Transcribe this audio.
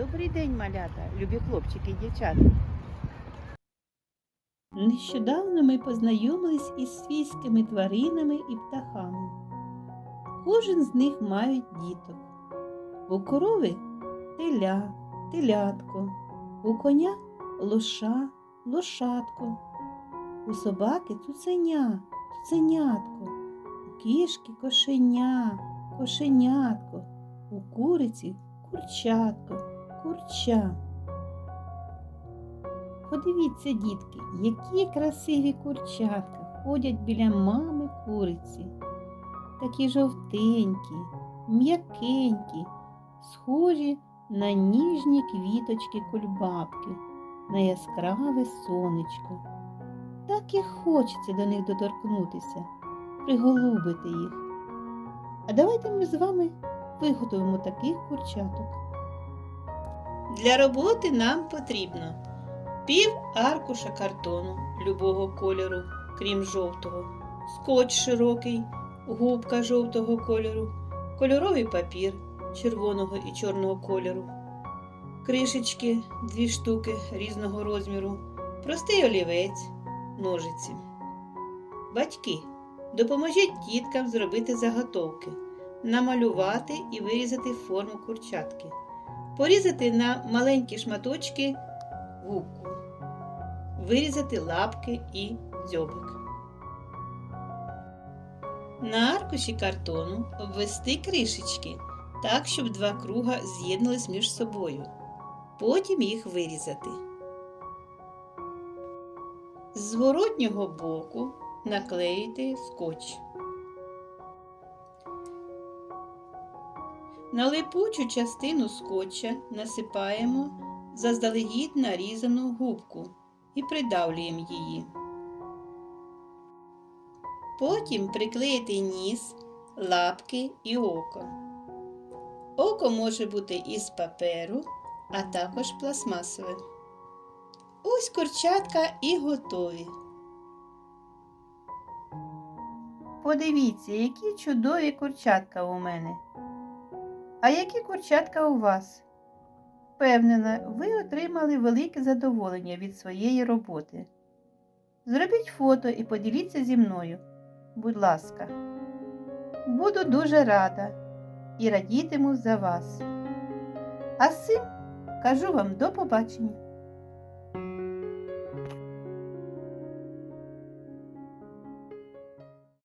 Добрий день, малята, любі хлопчики і дівчата. Нещодавно ми познайомились із свійськими тваринами і птахами. Кожен з них має діток. У корови теля, телятко, у коня лоша, лошадко, у собаки цуценя, цуценятко, у кішки кошеня, кошенятко, у куриці курчатко, курча. Подивіться, дітки, які красиві курчатка ходять біля мами куриці. Такі жовтенькі, м'якенькі, схожі на ніжні квіточки кульбабки, на яскраве сонечко. Так і хочеться до них доторкнутися, приголубити їх. А давайте ми з вами виготовимо таких курчаток. Для роботи нам потрібно пів аркуша картону любого кольору, крім жовтого, скотч широкий, губка жовтого кольору, кольоровий папір червоного і чорного кольору, кришечки дві штуки різного розміру, простий олівець, ножиці. Батьки, допоможіть діткам зробити заготовки намалювати і вирізати форму курчатки, порізати на маленькі шматочки губку, вирізати лапки і дзьобик. На аркуші картону обвести кришечки так, щоб два круга з'єднались між собою. Потім їх вирізати. З зворотнього боку наклеїти скотч. На липучу частину скотча насипаємо заздалегідь нарізану губку і придавлюємо її. Потім приклеїти ніс, лапки і око. Око може бути із паперу, а також пластмасове. Ось курчатка і готові. Подивіться, які чудові курчатка у мене. А які курчатка у вас? Впевнена, ви отримали велике задоволення від своєї роботи. Зробіть фото і поділіться зі мною. Будь ласка. Буду дуже рада і радітиму за вас. А з цим кажу вам до побачення.